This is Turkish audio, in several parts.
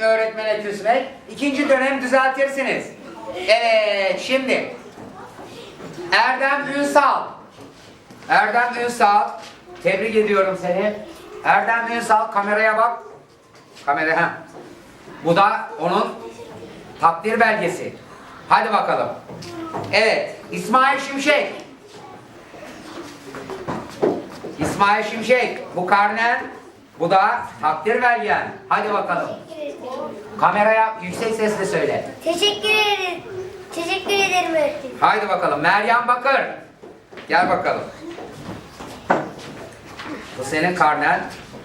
öğretmene küsmek. İkinci dönem düzeltirsiniz. Evet şimdi. Erdem Ünsal. Erdem Ünsal. Tebrik ediyorum seni. Erdem Ünsal kameraya bak. Kamera ha. Bu da onun takdir belgesi. Hadi bakalım. Evet. İsmail Şimşek. İsmail Şimşek. Bu karnen. Bu da takdir belgen. Hadi bakalım. Kameraya yüksek sesle söyle. Teşekkür ederim. Teşekkür ederim öğretmenim. Haydi bakalım. Meryem Bakır. Gel bakalım. Bu senin karnen.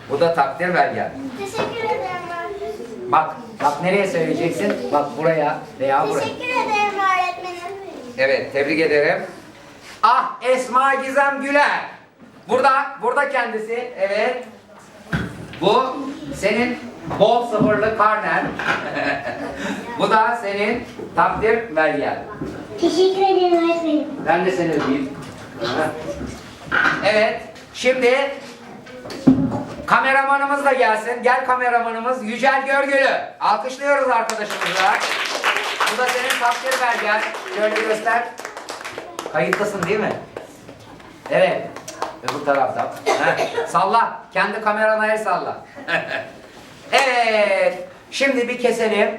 Bu da takdir belgen. Teşekkür ederim öğretmenim. Bak, bak nereye söyleyeceksin? Bak buraya veya buraya. Teşekkür ederim öğretmenim. Evet, tebrik ederim. Ah, Esma Gizem Güler. Burada, burada kendisi. Evet. Bu senin bol sıfırlı karnen. Bu da senin takdir belgen. Teşekkür ederim öğretmenim. Ben de seni öpeyim. Evet. Şimdi kameramanımız da gelsin. Gel kameramanımız Yücel Görgülü. Alkışlıyoruz arkadaşımıza. Bu da senin takdir belgen. Şöyle göster. Kayıttasın değil mi? Evet. Öbür tarafta. Heh. Salla. Kendi kamerana salla. evet. Şimdi bir keselim.